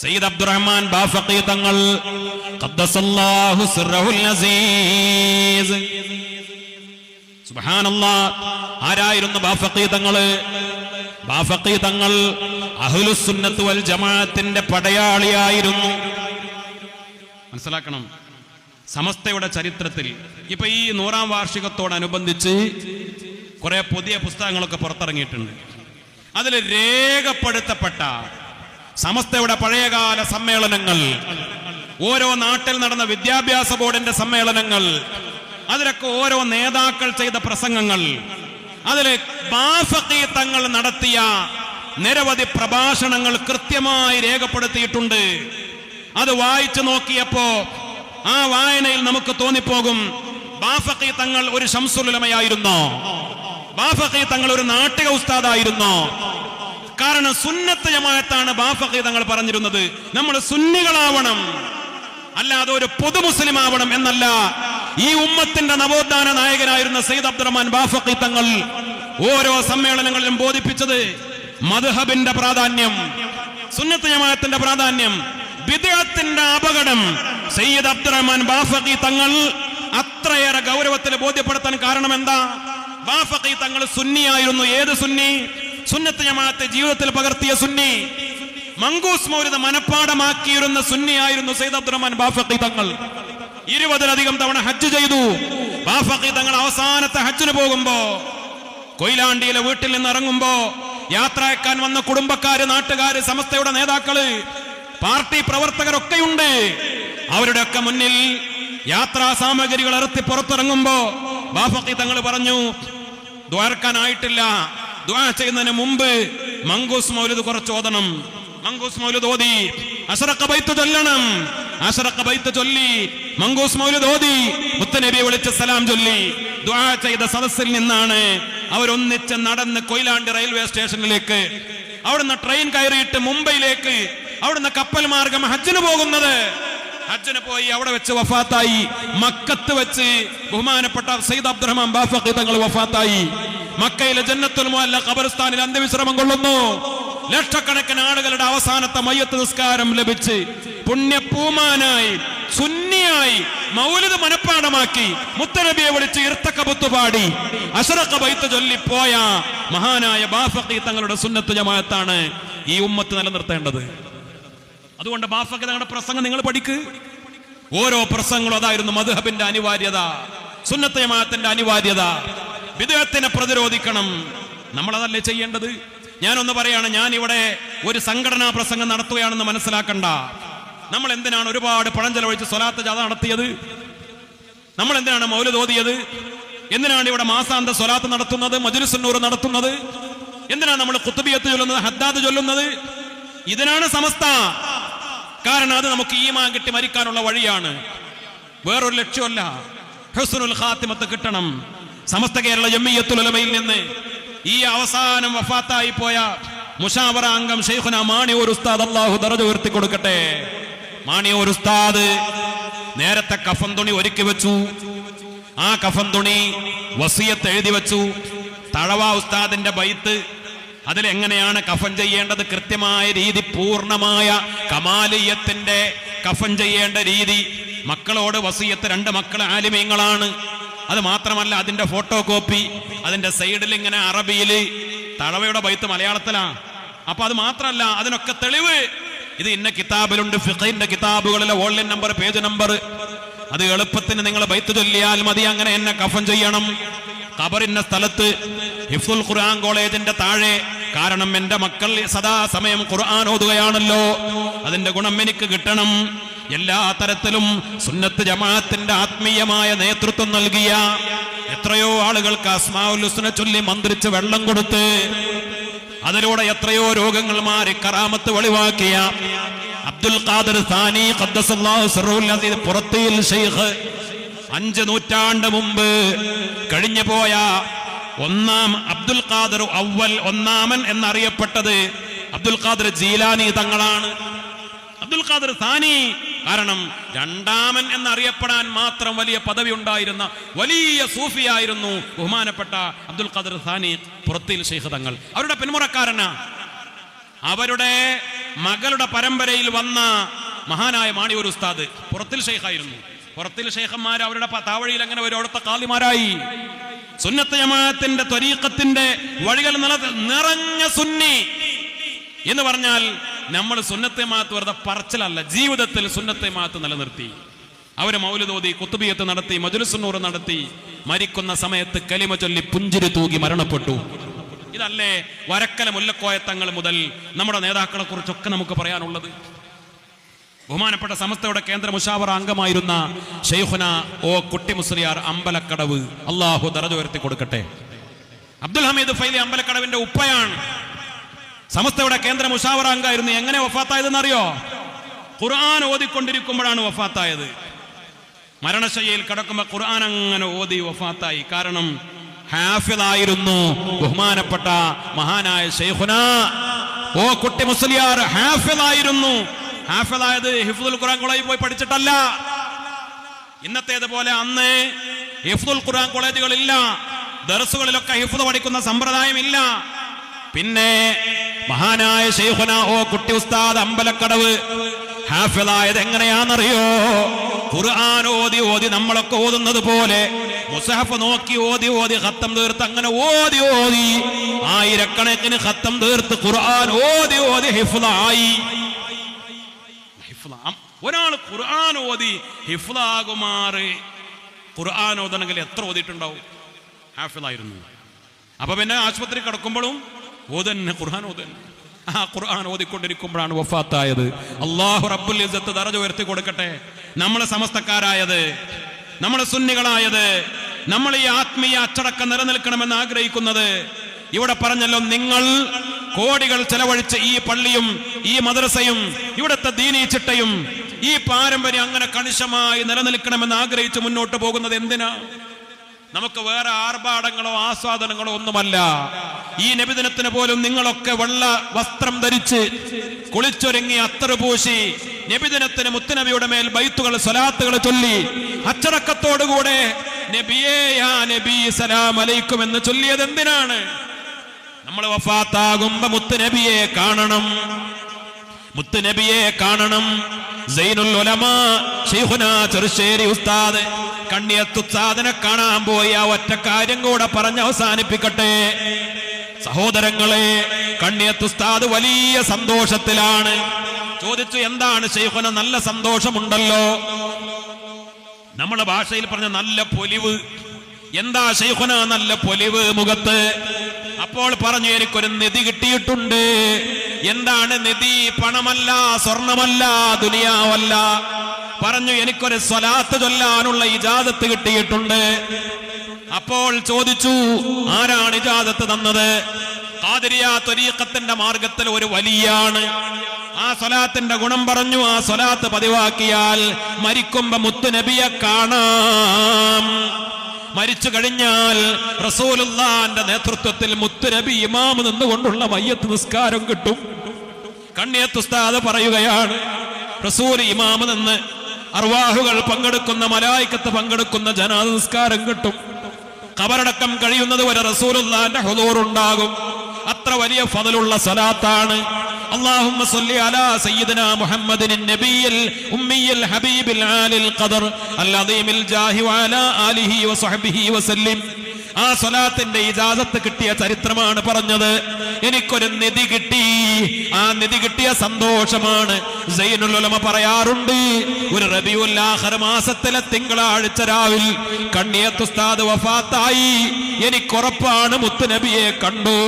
സയ്യിദ് അബ്ദുറഹ്മാൻ ബാഫഖി തങ്ങൾ ഖദ്ദസല്ലാഹു സിർറഹുൽ അസീസ്. സുബ്ഹാനല്ലാ ആരായിരുന്നു ബാഫഖി തങ്ങൾ ബാഫഖി തങ്ങൾ അഹ്ലുസുന്നത്ത് വൽ ജമാഅത്തിന്റെ പടയാളിയായിരുന്നു. മനസ്സിലാക്കണം. സമസ്തയുടെ ചരിത്രത്തിൽ ഇപ്പൊ ഈ നൂറാം വാർഷികത്തോടനുബന്ധിച്ച് കുറെ പുതിയ പുസ്തകങ്ങളൊക്കെ പുറത്തിറങ്ങിയിട്ടുണ്ട്. അതിൽ രേഖപ്പെടുത്തപ്പെട്ട സമസ്തയുടെ പഴയകാല സമ്മേളനങ്ങൾ ഓരോ നാട്ടിൽ നടന്ന വിദ്യാഭ്യാസ ബോർഡിന്റെ സമ്മേളനങ്ങൾ അതിലൊക്കെ ഓരോ നേതാക്കൾ ചെയ്ത പ്രസംഗങ്ങൾ അതിൽ ബാഫഖി തങ്ങൾ നടത്തിയ നിരവധി പ്രഭാഷണങ്ങൾ കൃത്യമായി രേഖപ്പെടുത്തിയിട്ടുണ്ട്. അത് വായിച്ചു നോക്കിയപ്പോ ആ വായനയിൽ നമുക്ക് തോന്നിപ്പോകും ബാഫഖി തങ്ങൾ ഒരു ശംസുലമയായിരുന്നോ? ബാഫഖി തങ്ങൾ ഒരു നാട്ടിക ഉസ്താദായിരുന്നോ? കാരണം സുന്നത്ത് ജമാഅത്താണ് ബാഫഖി തങ്ങൾ പറഞ്ഞിരുന്നത്. നമ്മൾ സുന്നികളാവണം. അല്ലാതെ ഒരു പൊതു മുസ്ലിം ആവണം എന്നല്ല. ഈ ഉമ്മത്തിന്റെ നവോത്ഥാന നായകനായിരുന്ന സയ്യിദ് അബ്ദുറഹ്മാൻ ബാഫഖി തങ്ങൾ ഓരോ സമ്മേളനങ്ങളിലും ബോധിപ്പിച്ചത് മദ്ഹബിന്റെ പ്രാധാന്യം സുന്നത്ത് ജമാഅത്തിന്റെ പ്രാധാന്യം ബിദ്അത്തിന്റെ അപകടം. സയ്യിദ് അബ്ദുറഹ്മാൻ ബാഫഖി തങ്ങൾ അത്രയേറെ ഗൗരവത്തിൽ ബോധ്യപ്പെടുത്താൻ കാരണം എന്താ? ബാഫഖി തങ്ങൾ സുന്നിയായിരുന്നു. ഏത് സുന്നി? സുന്നത്ത് ജമാഅത്തെ ജീവിതത്തിൽ പകർത്തിയ സുന്നി. മങ്കൂസ് മൗലിദ മനപ്പാടമാക്കിയിരുന്ന സുന്നിയായിരുന്നു സയ്യിദ് അബ്ദുറഹ്മാൻ ബാഫഖി തങ്ങൾ. ഇരുപതിലധികം തവണ ഹജ്ജ് ചെയ്തു. ബാഫഖി തങ്ങൾ അവസാനത്തെ ഹജ്ജിന് പോകുമ്പോ കൊയിലാണ്ടിയിലെ വീട്ടിൽ നിന്ന് ഇറങ്ങുമ്പോ യാത്രയാക്കാൻ വന്ന കുടുംബക്കാര് നാട്ടുകാര് സമസ്തയുടെ നേതാക്കൾ പാർട്ടി പ്രവർത്തകരൊക്കെയുണ്ട്. അവരുടെ ഒക്കെ മുന്നിൽ യാത്രാ സാമഗ്രികൾ ഇറത്തി പുറത്തിറങ്ങുമ്പോ ബാഫക്കി തങ്ങൾ പറഞ്ഞു ദ്വാരക്കാനായിട്ടില്ല. ചെയ്യുന്നതിന് മുമ്പ് മങ്കൂസ് മൗലിദ് കുറച്ച് ഓതണം. മങ്കൂസ് മൗലിദ് ഓതി. അസറക്ക ബൈത്ത് ചൊല്ലണം. അസറക്ക ബൈത്ത് ചൊല്ലി. മങ്കൂസ് മൗലിദ് ഓതി. മുത്തനബിയെ വിളിച്ച് സലാം ചൊല്ലി. ദ്വാ ചെയ്ത സദസ്സിൽ നിന്നാണ് അവരൊന്നിച്ച് നടന്ന് കൊയിലാണ്ടി റെയിൽവേ സ്റ്റേഷനിലേക്ക് അവിടുന്ന് ട്രെയിൻ കയറിയിട്ട് മുംബൈയിലേക്ക് അവിടുന്ന് കപ്പൽ മാർഗം ഹജ്ജിന് പോകുന്നത്. ഹജ്ജിന് പോയി അവിടെ വെച്ച് വഫാത്തായി. മക്കത്ത് വെച്ച് ബഹുമാനപ്പെട്ട സയ്യിദ് അബ്ദുറഹ്മാൻ ബാഫഖി തങ്ങൾ വഫാത്തായി. മക്കയിലെ ജന്നത്തുൽ മുഅല്ല ഖബർസ്ഥാനിൽ അന്ത്യവിശ്രമം കൊള്ളുന്നു. ലക്ഷക്കണക്കിന് ആളുകളുടെ അവസാനത്തെ മയ്യത്ത് നിസ്കാരം ലഭിച്ച് പുണ്യപൂമാനായി സുന്നിയായി മൗലിദ് മനപ്പാടമാക്കി മുത്തനബിയെ വിളിച്ച് ഇർത്തക്കബുത്ത് പാടി അഷറക്ക ബൈത്ത് ചൊല്ലിപ്പോയ മഹാനായ ബാഫഖി തങ്ങളുടെ സുന്നത്ത് ജമാഅത്താണ് ഈ ഉമ്മത്ത് നിലനിർത്തേണ്ടത്. അതുകൊണ്ട് ബാഫക്ക് പ്രസംഗം നിങ്ങൾ പഠിക്ക്. ഓരോ പ്രസംഗങ്ങളും അതായിരുന്നു മധുഹബിന്റെ അനിവാര്യത സുന്നത്തയമാത്തിന്റെ അനിവാര്യത. വിദേഹത്തിനെ പ്രതിരോധിക്കണം. നമ്മളതല്ലേ ചെയ്യേണ്ടത്? ഞാനൊന്ന് പറയാണ് ഞാൻ ഇവിടെ ഒരു സംഘടനാ പ്രസംഗം നടത്തുകയാണെന്ന് മനസ്സിലാക്കണ്ട. നമ്മൾ എന്തിനാണ് ഒരുപാട് പഴഞ്ചലൊഴിച്ച് ചെലവഴിച്ച് സ്വലാത്ത് ജാഥ നടത്തിയത്? നമ്മൾ എന്തിനാണ് മൗല തോതിയത്? എന്തിനാണ് ഇവിടെ മാസാന്ത സ്വലാത്ത് നടത്തുന്നത് മജുലുസുന്നൂർ നടത്തുന്നത്? എന്തിനാണ് നമ്മൾ കുത്തുബിയത്ത് ചൊല്ലുന്നത് ഹദ്ദാത്ത് ചൊല്ലുന്നത്? ഇതിനാണ് സമസ്ത. കാരണം അത് നമുക്ക് ഈമാൻ കിട്ടി മരിക്കാനുള്ള വഴിയാണ്. വേറൊരു ലക്ഷ്യമല്ല. ഹുസ്നുൽ ഖാത്തിമത്ത് കിട്ടണം. സമസ്ത കേരള ജമ്മിയത്തുലമയിൽ നിന്ന് ഈ അവസാനം വഫാത്തായി പോയ മുഷാവറ അംഗം ഷെയ്ഖുന മാണിയോർ ഉസ്താദ് അള്ളാഹു ദറജ ഉയർത്തി കൊടുക്കട്ടെ. മാണിയോർ ഉസ്താദ് നേരത്തെ കഫൻ തുണി ഒരുക്കി വെച്ചു. ആ കഫൻ തുണി വസിയത്ത് എഴുതി വെച്ചു. തഴവ ഉസ്താദിന്റെ ബൈത്ത് അതിൽ എങ്ങനെയാണ് കഫൻ ചെയ്യേണ്ടത്? കൃത്യമായ രീതി പൂർണമായ കമാലിയത്തിന്റെ കഫൻ ചെയ്യേണ്ട രീതി. മക്കളോട് വസീയത്ത് രണ്ട് മക്കൾ ആലിമീങ്ങളാണ്. അത് മാത്രമല്ല അതിന്റെ ഫോട്ടോ കോപ്പി അതിന്റെ സൈഡിൽ ഇങ്ങനെ അറബിയിൽ തഴവയുടെ ബൈത്ത് മലയാളത്തിലാ. അപ്പൊ അത് മാത്രമല്ല അതിനൊക്കെ തെളിവ്. ഇത് ഇന്ന കിതാബിലുണ്ട് ഫിഖിന്റെ കിതാബുകളിലെ ഓൺലൈൻ നമ്പർ പേജ് നമ്പർ. അത് എളുപ്പത്തിന് നിങ്ങൾ ബൈത്ത് ചൊല്ലിയാൽ മതി അങ്ങനെ എന്നെ കഫൻ ചെയ്യണം. ഖബറിന്റെ സ്ഥലത്ത് ഹിഫുൽ ഖുർആൻ കോളേജിന്റെ താഴെ കാരണം എന്റെ മക്കൾ സദാ സമയം ഖുർആൻ ഓതുകയാണല്ലോ. അതിന്റെ ഗുണം എനിക്ക് കിട്ടണം. എല്ലാ തരത്തിലും സുന്നത്ത് ജമാഅത്തിന്റെ ആത്മീയമായ നേതൃത്വം നൽകിയ എത്രയോ ആളുകൾക്ക് അസ്മാഉൽ ഹുസ്ന ചൊല്ലി മന്ത്രിച്ച് വെള്ളം കൊടുത്ത് അതിലൂടെ എത്രയോ രോഗങ്ങൾ മാറി കറാമത്ത് വെളിവാക്കിയ അബ്ദുൽ ഖാദർ സാനി പുറത്തിയിൽ ഷെയ്ഖ് അഞ്ച് നൂറ്റാണ്ട് മുമ്പ് കഴിഞ്ഞു പോയ ഒന്നാം അബ്ദുൽ ഖാദർ അവൽ ഒന്നാമൻ എന്നറിയപ്പെട്ടത് അബ്ദുൽ ഖാദർ ജീലാനി തങ്ങളാണ്. അബ്ദുൽ ഖാദർ സാനി കാരണം രണ്ടാമൻ എന്നറിയപ്പെടാൻ മാത്രം വലിയ പദവി ഉണ്ടായിരുന്ന വലിയ സൂഫിയായിരുന്നു ബഹുമാനപ്പെട്ട അബ്ദുൽ ഖാദർ സാനി പുറത്തിൽ ഷെയ്ഖ് തങ്ങൾ. അവരുടെ പിന്മുറക്കാരനാ. അവരുടെ മകളുടെ പരമ്പരയിൽ വന്ന മഹാനായ മാണിയൂർ ഉസ്താദ് പുറത്തിൽ ഷെയ്ഖായിരുന്നു പുറത്തിൽ ഷേഖന്മാർ അവരുടെ താവഴിയിൽ അങ്ങനെ വരും. അവിടുത്തെ കാലിമാരായി സുന്നത്ത് ജമാഅത്തിന്റെ ത്വരീക്കത്തിന്റെ വഴികൾ നിറഞ്ഞ സുന്നി. എന്ന് പറഞ്ഞാൽ നമ്മൾ സുന്നത്തെ മാത്ത് വെറുതെ പറച്ചിലല്ല ജീവിതത്തിൽ സുന്നത്തെ മാത്ത് നിലനിർത്തി. അവർ മൗലുതോതി കുത്തുബിയത്ത് നടത്തി മജുലുസുന്നൂർ നടത്തി മരിക്കുന്ന സമയത്ത് കലിമ ചൊല്ലി പുഞ്ചിരി തൂകി മരണപ്പെട്ടു. ഇതല്ലേ വരക്കല മുല്ലക്കോയത്തങ്ങൾ മുതൽ നമ്മുടെ നേതാക്കളെ കുറിച്ചൊക്കെ നമുക്ക് പറയാനുള്ളത്. ബഹുമാനപ്പെട്ട സമസ്തയുടെ കേന്ദ്ര മുഷാവറ അംഗമായിരുന്ന ഷെയ്ഖുന ഓ കുട്ടി മുസ്ലിയാർ അമ്പലക്കടവ്. അള്ളാഹു ദറജ ഉയർത്തി കൊടുക്കട്ടെ. അബ്ദുൽ ഹമീദ് ഫൈലി അമ്പലക്കടവിന്റെ ഉപ്പയാണ്. സമസ്തയുടെ കേന്ദ്ര മുഷാവറ അംഗമായിരുന്നു. എങ്ങനെ വഫാത്തായതെന്ന് അറിയോ ഖുർആൻ ഓതിക്കൊണ്ടിരിക്കുമ്പോഴാണ് വഫാത്തായത്. മരണശയ്യയിൽ കിടക്കുമ്പോ ഖുർആൻ അങ്ങനെ ഓതി വഫാത്തായി. കാരണം ഹാഫിദായിരുന്നു ബഹുമാനപ്പെട്ട മഹാനായ ഷെയ്ഖുന ഓ കുട്ടി മുസ്ലിയാർ ഹാഫിദായിരുന്നു. ഹാഫിദായത് ഹിഫുൽ ഖുറാൻ കോളേജിൽ പോയി പഠിച്ചിട്ടല്ല. ഇന്നത്തേതുപോലെ അന്ന് ഹിഫുൽ ഖുർആൻ കോളേജുകളില്ല. ദർസുകളിലൊക്കെ ഹിഫുദ് പഠിക്കുന്ന സമ്പ്രദായമില്ല. പിന്നെ മഹാനായ ഷെയ്ഖുന ഓ കുട്ടി ഉസ്താദ് അമ്പലക്കടവ് ഹാഫിളായത് എങ്ങനെയാണെന്നറിയോ? ഖുർആൻ ഓതി ഓതി നമ്മളൊക്കെ ഓതുന്നത് പോലെ മുസഹഫ് നോക്കി ഓതി ഓതി ഖത്തം തീർത്ത് അങ്ങനെ ഓതി ഓതി ആയിരക്കണക്കിന് ഖത്തം തീർത്ത് ഖുർആൻ ഓതി ഓതി ഹിഫ്ദായി. ഹിഫ്ള. അം- ഒരാൾ ഖുർആൻ ഓതി ഹിഫ്ലാകുമാറ്. ഖുർആൻ ഓതണമെങ്കിൽ എത്ര ഓതിയിട്ടുണ്ടാവും? ഹാഫിളായിരുന്നു. അപ്പൊ പിന്നെ ആശുപത്രി കിടക്കുമ്പോഴും ഓതന്നെ ഖുർആൻ ഓതന്നെ. ആ ഖുർആൻ ഓതിക്കൊണ്ടിരിക്കുമ്പോഴാണ് വഫാത്തായത്. അള്ളാഹു റബ്ബുൽ ഇസ്സത്ത് ദറജ ഉയർത്തി കൊടുക്കട്ടെ. നമ്മളെ സമസ്തക്കാരായത് നമ്മളെ സുന്നികളായത് നമ്മൾ ഈ ആത്മീയ അച്ചടക്കം നിലനിൽക്കണമെന്ന് ആഗ്രഹിക്കുന്നത്. ഇവിടെ പറഞ്ഞല്ലോ നിങ്ങൾ കോടികൾ ചെലവഴിച്ച് ഈ പള്ളിയും ഈ മദ്രസയും ഇവിടുത്തെ ദീനീ ചിട്ടയും ഈ പാരമ്പര്യം അങ്ങനെ കണിശമായി നിലനിൽക്കണമെന്ന് ആഗ്രഹിച്ച് മുന്നോട്ട് പോകുന്നത് എന്തിനാ? നമുക്ക് വേറെ ആർഭാടങ്ങളോ ആസ്വാദനങ്ങളോ ഒന്നുമല്ല. ഈ നബിദിനത്തിന് പോലും നിങ്ങളൊക്കെ വെള്ള വസ്ത്രം ധരിച്ച് കുളിച്ചൊരുങ്ങി അത്തറ് പൂശി നബിദിനത്തിന് മുത്തുനബിയുടെ മേൽ ബൈത്തുകൾ സ്വലാത്തുകൾ ചൊല്ലി അച്ചടക്കത്തോടുകൂടെ നബിയേ യാ നബി എന്ന് ചൊല്ലിയത് എന്തിനാണ് നമ്മൾ വഫാത്താകുമ്പോ മുത്തുനബിയെ കാണണം. മുത്തുനബിയെ കാണണം. സൈനുൽ ഉസ്താദ് കണ്ണിയത്ത് ഉസ്താദിനെ കാണാൻ പോയി. ആ ഒറ്റ കാര്യം കൂടെ പറഞ്ഞ് അവസാനിപ്പിക്കട്ടെ. സഹോദരങ്ങളെ കണ്ണിയത്ത് ഉസ്താദ് വലിയ സന്തോഷത്തിലാണ്. ചോദിച്ചു എന്താണ് ശൈഹുന നല്ല സന്തോഷമുണ്ടല്ലോ? നമ്മളെ ഭാഷയിൽ പറഞ്ഞ നല്ല പൊലിവ്. എന്താ ശൈഹുന നല്ല പൊലിവ് മുഖത്ത്? അപ്പോൾ പറഞ്ഞു എനിക്കൊരു നിധി കിട്ടിയിട്ടുണ്ട്. എന്താണ് നിധി? പണമല്ല സ്വർണമല്ല ദുനിയാവല്ല. പറഞ്ഞു എനിക്കൊരു സ്വലാത്ത് ചൊല്ലാനുള്ള ഇജാദത്ത് കിട്ടിയിട്ടുണ്ട്. അപ്പോൾ ചോദിച്ചു ആരാണ് ഇജാദത്ത് തന്നത്? ഖാദിരിയ ത്വരീഖത്തിന്റെ മാർഗത്തിൽ ഒരു വലിയാണ്. ആ സ്വലാത്തിന്റെ ഗുണം പറഞ്ഞു ആ സ്വലാത്ത് പതിവാക്കിയാൽ മരിക്കുമ്പോ മുത്തുനബിയെ കാണാം. മരിച്ചു കഴിഞ്ഞാൽ റസൂലുള്ളാന്റെ നേതൃത്വത്തിൽ മുത്തുനബി ഇമാമ് നിന്നുകൊണ്ടുള്ള മയ്യത്ത് നിസ്കാരം കിട്ടും. കണ്ണിയത്തുസ്താദ് പറയുകയാണ് റസൂൽ ഇമാമ് നിന്ന് അർവാഹുകൾ പങ്കെടുക്കുന്ന മലായിക്കത്ത് പങ്കെടുക്കുന്ന ജനാദ നിസ്കാരം കിട്ടും. കബറടക്കം കഴിയുന്നത് വരെ റസൂലുള്ളാന്റെ ഹുദൂർ ഉണ്ടാകും അത്ര വലിയ ഫദലുള്ള സലാത്താണ്. اللهم صل على سيدنا محمد النبي الأمي الحبيب العالي القدر العظيم الجاه وعلى آله وصحبه وسلم ആ സ്വലാത്തിന്റെ ഇജാസത്ത് കിട്ടിയ ചരിത്രമാണ് പറഞ്ഞത്. എനിക്കൊരു നിധി കിട്ടി. ആ നിധി കിട്ടിയ സന്തോഷമാണ്. ഉലമ പറയാറുണ്ട് ഒരു റബിയുല്ലാഹർ മാസത്തിലെ തിങ്കളാഴ്ച രാവിൽ കണ്ണിയത്ത് ഉസ്താദ് വഫാത്തായി. എനിക്കുറപ്പാണ് മുത്തുനബിയെ കണ്ടു.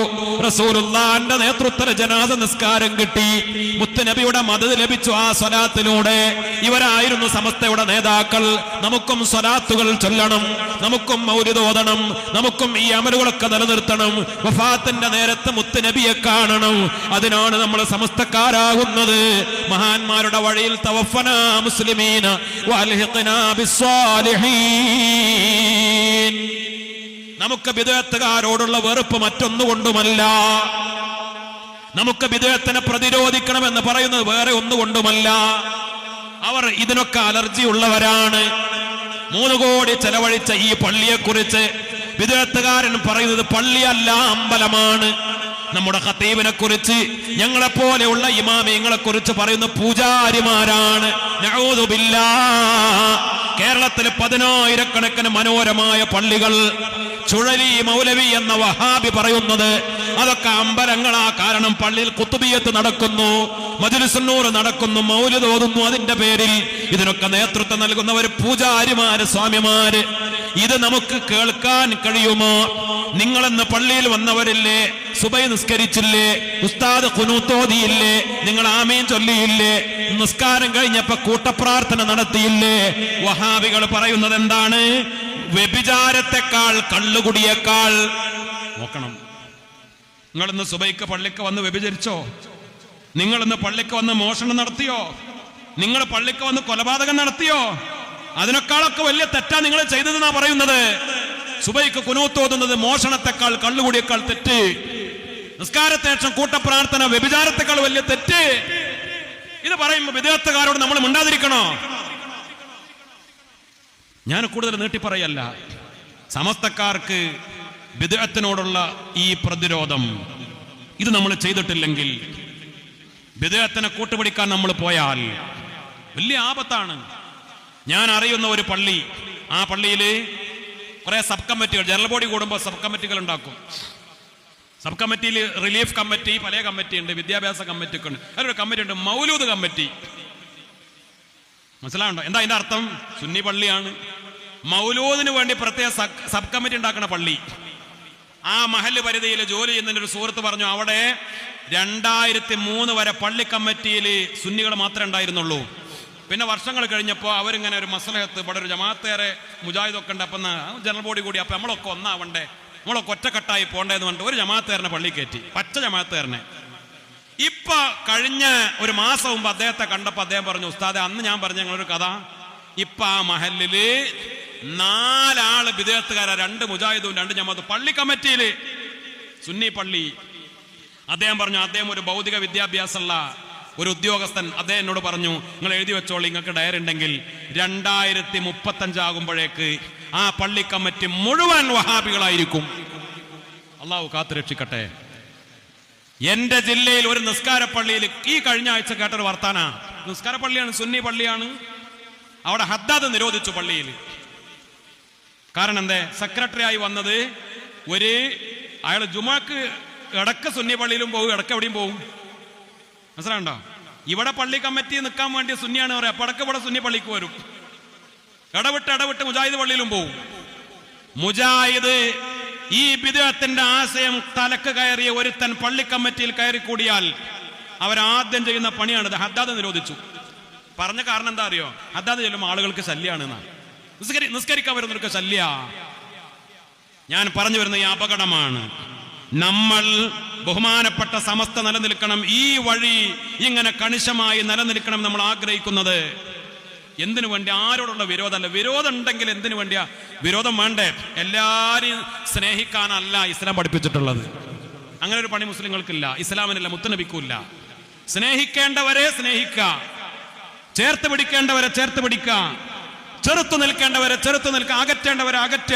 റസൂലുള്ളാന്റെ നേതൃത്വ ജനാസ നിസ്കാരം കിട്ടി. മുത്തുനബിയുടെ മദത് ലഭിച്ചു ആ സ്വലാത്തിലൂടെ. ഇവരായിരുന്നു സമസ്തയുടെ നേതാക്കൾ. നമുക്കും സ്വലാത്തുകൾ ചൊല്ലണം. നമുക്കും മൗലിതോദണം നമുക്കും ഈ അമലുകളൊക്കെ നിലനിർത്തണം. വഫാത്തിന്റെ നേരത്ത് മുത്തുനബിയെ കാണണം. അതിനാണ് നമ്മൾ സമസ്തക്കാരാകുന്നത്. മഹാന്മാരുടെ വഴിയിൽ മുസ്ലിമീന നമുക്ക് വിദേഹത്തുകാരോടുള്ള വെറുപ്പ് മറ്റൊന്നുകൊണ്ടുമല്ല. നമുക്ക് വിദേഹത്തിനെ പ്രതിരോധിക്കണമെന്ന് പറയുന്നത് വേറെ ഒന്നുകൊണ്ടുമല്ല. അവർ ഇതിനൊക്കെ അലർജി ഉള്ളവരാണ് മൂന്ന് കോടി ചെലവഴിച്ച ഈ പള്ളിയെ കുറിച്ച് വിദേഹത്തുകാരൻ പറയുന്നത് പള്ളിയല്ല അമ്പലമാണ്. നമ്മുടെ ഖത്തീബിനെ കുറിച്ച് ഞങ്ങളെ പോലെയുള്ള ഇമാമിയങ്ങളെ കുറിച്ച് പറയുന്ന പൂജാരിമാരാണ്. കേരളത്തിലെ പതിനായിരക്കണക്കിന് മനോഹരമായ പള്ളികൾ ചുഴലി മൗലവി എന്ന വഹാബി പറയുന്നത് അതൊക്കെ അമ്പലങ്ങളാ. കാരണം പള്ളിയിൽ കുത്തുബിയത്ത് നടക്കുന്നു മജുലിസുന്നൂർ നടക്കുന്നു മൗലിദ് ഓതുന്നു അതിന്റെ പേരിൽ. ഇതിനൊക്കെ നേതൃത്വം നൽകുന്നവർ പൂജാരിമാര് സ്വാമിമാര്. ഇത് നമുക്ക് കേൾക്കാൻ കഴിയുമോ? നിങ്ങളെന്ന് പള്ളിയിൽ വന്നവരില്ലേ? സുബൈ നിസ്കരിച്ചില്ലേ? ഉസ്താദ് കുനൂത്തോതിയില്ലേ? നിങ്ങൾ ആമീൻ ചൊല്ലിയില്ലേ? നിസ്കാരം കഴിഞ്ഞപ്പോ കൂട്ടപ്രാർത്ഥന നടത്തിയില്ലേ? വഹാബികൾ പറയുന്നത് എന്താണ്? വ്യഭിചാരത്തെക്കാൾ കള്ളുകുടിയേക്കാൾ. നോക്കണം. നിങ്ങളിന്ന് സുബൈക്ക് പള്ളിക്ക് വന്ന് വ്യഭിചരിച്ചോ? നിങ്ങളിന്ന് പള്ളിക്ക് വന്ന് മോഷണം നടത്തിയോ? നിങ്ങൾ പള്ളിക്ക് വന്ന് കൊലപാതകം നടത്തിയോ? അതിനേക്കാളൊക്കെ വലിയ തെറ്റാ നിങ്ങൾ ചെയ്തതെന്നാ പറയുന്നത്. സുബൈക്ക് കുനൂത്തോതുന്നത് മോഷണത്തെക്കാൾ കള്ളുകൂടിയേക്കാൾ തെറ്റ്. നിസ്കാരത്തേക്ഷം കൂട്ടപ്രാർത്ഥന വ്യഭിചാരത്തെക്കാൾ വലിയ തെറ്റ്. ഇത് പറയുമ്പോ വിദേഹത്തുകാരോട് നമ്മൾ മിണ്ടാതിരിക്കണോ? ഞാൻ കൂടുതൽ നീട്ടി നീട്ടിപ്പറയല്ല സമസ്തക്കാർക്ക് വിദേഹത്തിനോടുള്ള ഈ പ്രതിരോധം. ഇത് നമ്മൾ ചെയ്തിട്ടില്ലെങ്കിൽ വിദേഹത്തിനെ കൂട്ടുപിടിക്കാൻ നമ്മൾ പോയാൽ വലിയ ആപത്താണ്. ഞാൻ അറിയുന്ന ഒരു പള്ളി. ആ പള്ളിയിൽ കുറെ സബ് കമ്മിറ്റികൾ ജനറൽ ബോഡി കൂടുമ്പോൾ സബ് കമ്മിറ്റികൾ ഉണ്ടാക്കും. സബ് കമ്മിറ്റിയിൽ റിലീഫ് കമ്മിറ്റി പല കമ്മിറ്റി ഉണ്ട് വിദ്യാഭ്യാസ കമ്മിറ്റി ഒക്കെ ഉണ്ട് അതിലൊരു കമ്മിറ്റി ഉണ്ട് മൗലൂദ് കമ്മിറ്റി. മനസ്സിലാവുണ്ടോ? എന്താ അതിന്റെ അർത്ഥം? സുന്നി പള്ളിയാണ്. മൗലൂദിന് വേണ്ടി പ്രത്യേക സബ് സബ് കമ്മിറ്റി ഉണ്ടാക്കുന്ന പള്ളി. ആ മഹൽ പരിധിയിൽ ജോലി ചെയ്യുന്നതിന്റെ ഒരു സുഹൃത്ത് പറഞ്ഞു അവിടെ രണ്ടായിരത്തി മൂന്ന് വരെ പള്ളി കമ്മിറ്റിയിൽ സുന്നികൾ മാത്രമേ ഉണ്ടായിരുന്നുള്ളൂ. പിന്നെ വർഷങ്ങൾ കഴിഞ്ഞപ്പോൾ അവരിങ്ങനെ ഒരു മസലഹത്ത് ഇവിടെ ഒരു ജമാത്തേറെ മുജാഹിദൊക്കെ ഉണ്ട്. അപ്പം ജനറൽ ബോഡി കൂടി അപ്പം നമ്മളൊക്കെ ഒന്നാവണ്ടേ? നമ്മളൊക്കെ ഒറ്റക്കെട്ടായി പോണ്ടേന്ന് പറഞ്ഞിട്ട് ഒരു ജമാത്തേറിനെ പള്ളി കയറ്റി പച്ച ജമാത്തേറിനെ. ഇപ്പൊ കഴിഞ്ഞ ഒരു മാസം മുമ്പ് അദ്ദേഹത്തെ കണ്ടപ്പോൾ അദ്ദേഹം പറഞ്ഞു ഉസ്താദെ അന്ന് ഞാൻ പറഞ്ഞ ഞങ്ങളൊരു കഥ. ഇപ്പൊ ആ മഹലിൽ നാലാൾ വിദേശത്തുകാരാ രണ്ട് മുജാഹിദും രണ്ട് ജമാത്തും. പള്ളി കമ്മിറ്റിയിൽ. സുന്നി പള്ളി. അദ്ദേഹം പറഞ്ഞു അദ്ദേഹം ഒരു ഭൗതിക വിദ്യാഭ്യാസമുള്ള ഒരു ഉദ്യോഗസ്ഥൻ അദ്ദേഹം എന്നോട് പറഞ്ഞു നിങ്ങൾ എഴുതി വെച്ചോളി നിങ്ങൾക്ക് ഡയറി ഉണ്ടെങ്കിൽ രണ്ടായിരത്തി മുപ്പത്തഞ്ചാകുമ്പോഴേക്ക് ആ പള്ളി കമ്മിറ്റി മുഴുവൻ വഹാബികളായിരിക്കും. അള്ളാഹു കാത്തുരക്ഷിക്കട്ടെ എന്റെ ജില്ലയിൽ ഒരു നിസ്കാര പള്ളിയിൽ ഈ കഴിഞ്ഞ ആഴ്ച കേട്ടൊരു വർത്താന. നിസ്കാര പള്ളിയാണ് സുന്നി പള്ളിയാണ്. അവിടെ ഹദ്ദാദ് നിരോധിച്ചു പള്ളിയിൽ. കാരണം എന്തേ? സെക്രട്ടറി ആയി വന്നത് ഒരു അയാൾ ജുമാക്ക് ഇടയ്ക്ക് സുന്നി പള്ളിയിലും പോകും ഇടയ്ക്ക് എവിടെയും പോകും. മനസ്സിലാണ്ടോ ഇവിടെ പള്ളി കമ്മിറ്റി നിൽക്കാൻ വേണ്ടി സുന്നിയാണ് പറയാം പടക്ക് ഇവിടെ സുന്നി പള്ളിക്ക് വരും. ഇടവിട്ട് ഇടവിട്ട് മുജാഹിദ് പള്ളിയിലും പോവും. മുജാഹിദ് ഈ വിദേഹത്തിന്റെ ആശയം തലക്ക് കയറിയ ഒരുത്തൻ പള്ളി കമ്മിറ്റിയിൽ കയറി കൂടിയാൽ അവരാദ്യം ചെയ്യുന്ന പണിയാണിത്. ഹദ്ദാദ് നിരോധിച്ചു. പറഞ്ഞ കാരണം എന്താ അറിയോ? ഹദ്ദാദ് ചെല്ലുമ്പോൾ ആളുകൾക്ക് ശല്യാണ് നിസ്കരി നിസ്കരിക്കാൻ വരുന്നവർക്ക് ശല്യ. ഞാൻ പറഞ്ഞു വരുന്ന ഈ അപകടമാണ്. നമ്മൾ ബഹുമാനപ്പെട്ട സമസ്ത നിലനിൽക്കണം. ഈ വഴി ഇങ്ങനെ കണിശമായി നിലനിൽക്കണം നമ്മൾ ആഗ്രഹിക്കുന്നത്. എന്തിനു വേണ്ടി? ആരോടുള്ള വിരോധമല്ല. വിരോധം ഉണ്ടെങ്കിൽ എന്തിനു വേണ്ടിയാ? വിരോധം വേണ്ടേ? എല്ലാരെയും സ്നേഹിക്കാനല്ല ഇസ്ലാം പഠിപ്പിച്ചിട്ടുള്ളത്. അങ്ങനെ ഒരു പണി മുസ്ലിങ്ങൾക്കില്ല. ഇസ്ലാമിനില്ല മുത്തനബിക്കൂല്ല സ്നേഹിക്കേണ്ടവരെ സ്നേഹിക്ക ചേർത്ത് പിടിക്കേണ്ടവരെ ചേർത്ത് പിടിക്ക ചെറുത്തു നിൽക്കേണ്ടവരെ ചെറുത്തു നിൽക്കുക. അകറ്റേണ്ടവരെ അകറ്റ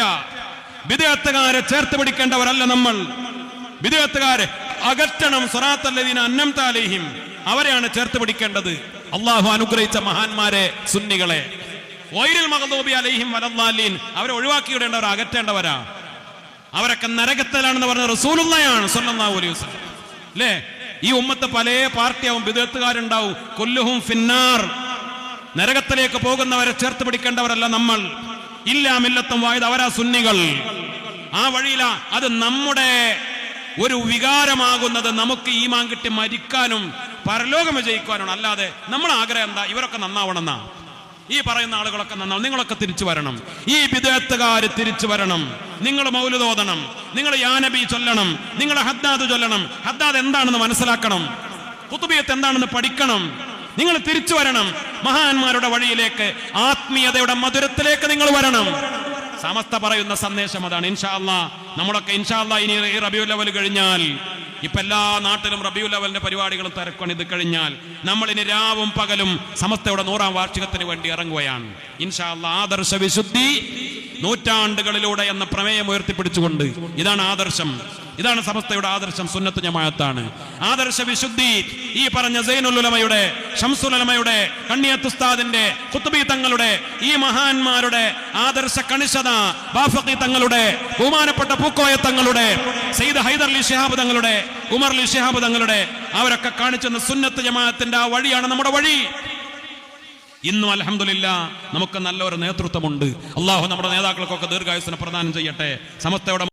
വിദേഹത്തുകാരെ ചേർത്ത് പിടിക്കേണ്ടവരല്ല നമ്മൾ. വിദേഹത്തുകാരെ അകറ്റണം സ്വറാത്തല്ലദീന അന്നം താലേഹിം അവരെയാണ് ചേർത്ത് പിടിക്കേണ്ടത്. അള്ളാഹു അനുഗ്രഹിച്ച മഹാന്മാരെ സുന്നികളെ. വൈരിൽ മഹദൂബി അലൈഹിം വലല്ലാലീൻ അവരെ ഒഴിവാക്കിയിടേണ്ടവർ അകറ്റേണ്ടവരാ. അവരൊക്കെ നരകത്തലാണെന്ന് പറഞ്ഞ റസൂലുള്ളയാണ് സ്വല്ലല്ലാഹു അലൈഹി വസല്ലം. അല്ലേ ഈ ഉമ്മത്ത് പല പാർട്ടിയാവും വിദഗ്ധക്കാരുണ്ടാവും കൊല്ലുഹും ഫിന്നാർ. നരകത്തിലേക്ക് പോകുന്നവരെ ചേർത്ത് പിടിക്കേണ്ടവരല്ല നമ്മൾ. ഇല്ലാമില്ലത്തും വായത് അവരാ സുന്നികൾ. ആ വഴിയില അത് നമ്മുടെ ഒരു വികാരമാകുന്നത് നമുക്ക് ഈമാൻ കിട്ടി മരിക്കാനും പരലോകം വിജയിക്കാനും അല്ലാതെ നമ്മൾ ആഗ്രഹം എന്താ? ഇവരൊക്കെ നന്നാവണമെന്നാ? ഈ പറയുന്ന ആളുകളൊക്കെ നന്നാവും നിങ്ങളൊക്കെ തിരിച്ചു വരണം. ഈ വിദേത്തുകാർ തിരിച്ചു വരണം. നിങ്ങൾ മൗലുതോതണം നിങ്ങൾ യാനബി ചൊല്ലണം. നിങ്ങൾ ഹദ്ദാദ് ചൊല്ലണം. ഹദ്ദാദ് എന്താണെന്ന് മനസ്സിലാക്കണം. കുത്തുബിയത്ത് എന്താണെന്ന് പഠിക്കണം. നിങ്ങൾ തിരിച്ചു വരണം. മഹാന്മാരുടെ വഴിയിലേക്ക് ആത്മീയതയുടെ മധുരത്തിലേക്ക് നിങ്ങൾ വരണം. സമസ്ത പറയുന്ന സന്ദേശം അതാണ്. ഇൻഷാല്ല നമ്മളൊക്കെ ഇൻഷാല്ല ഇനി ഈ റബിയു ലെവൽ കഴിഞ്ഞാൽ ഇപ്പൊ എല്ലാ നാട്ടിലും റബിയു ലെവലിന്റെ പരിപാടികളും തിരക്കാണ് ഇത് കഴിഞ്ഞാൽ നമ്മൾ ഇനി രാവും പകലും സമസ്തയുടെ നൂറാം വാർഷികത്തിന് വേണ്ടി ഇറങ്ങുകയാണ്. ഇൻഷാല്ല ആദർശ വിശുദ്ധി നൂറ്റാണ്ടുകളിലൂടെ എന്ന പ്രമേയം ഉയർത്തിപ്പിടിച്ചുകൊണ്ട് ഇതാണ് ആദർശം. ഇതാണ് സമസ്തയുടെ ആദർശം സുന്നത്ത് ജമാഅത്താണ്. ആദർശ വിശുദ്ധി ഈ പറഞ്ഞ സൈനുലുലമയുടെ ഷംസുലമയുടെ കണ്ണിയത്തുസ്താദിന്റെ കുത്തുബി തങ്ങളുടെ ഈ മഹാന്മാരുടെ ആദർശ കണിശത ബാഫക്കി തങ്ങളുടെ ബഹുമാനപ്പെട്ട പൂക്കോയ തങ്ങളുടെ സെയ്ദ് ഹൈദർ അലി ഷിഹാബ് തങ്ങളുടെ ഉമർ അലി ഷിഹാബ് തങ്ങളുടെ അവരൊക്കെ കാണിച്ചെന്ന സുന്നത്ത് ജമാഅത്തിന്റെ ആ വഴിയാണ് നമ്മുടെ വഴി. ഇന്നും അലഹമില്ല നമുക്ക് നല്ലൊരു നേതൃത്വമുണ്ട്. അള്ളാഹു നമ്മുടെ നേതാക്കൾക്കൊക്കെ ദീർഘായുസിനെ പ്രദാനം ചെയ്യട്ടെ. സമസ്തയുടെ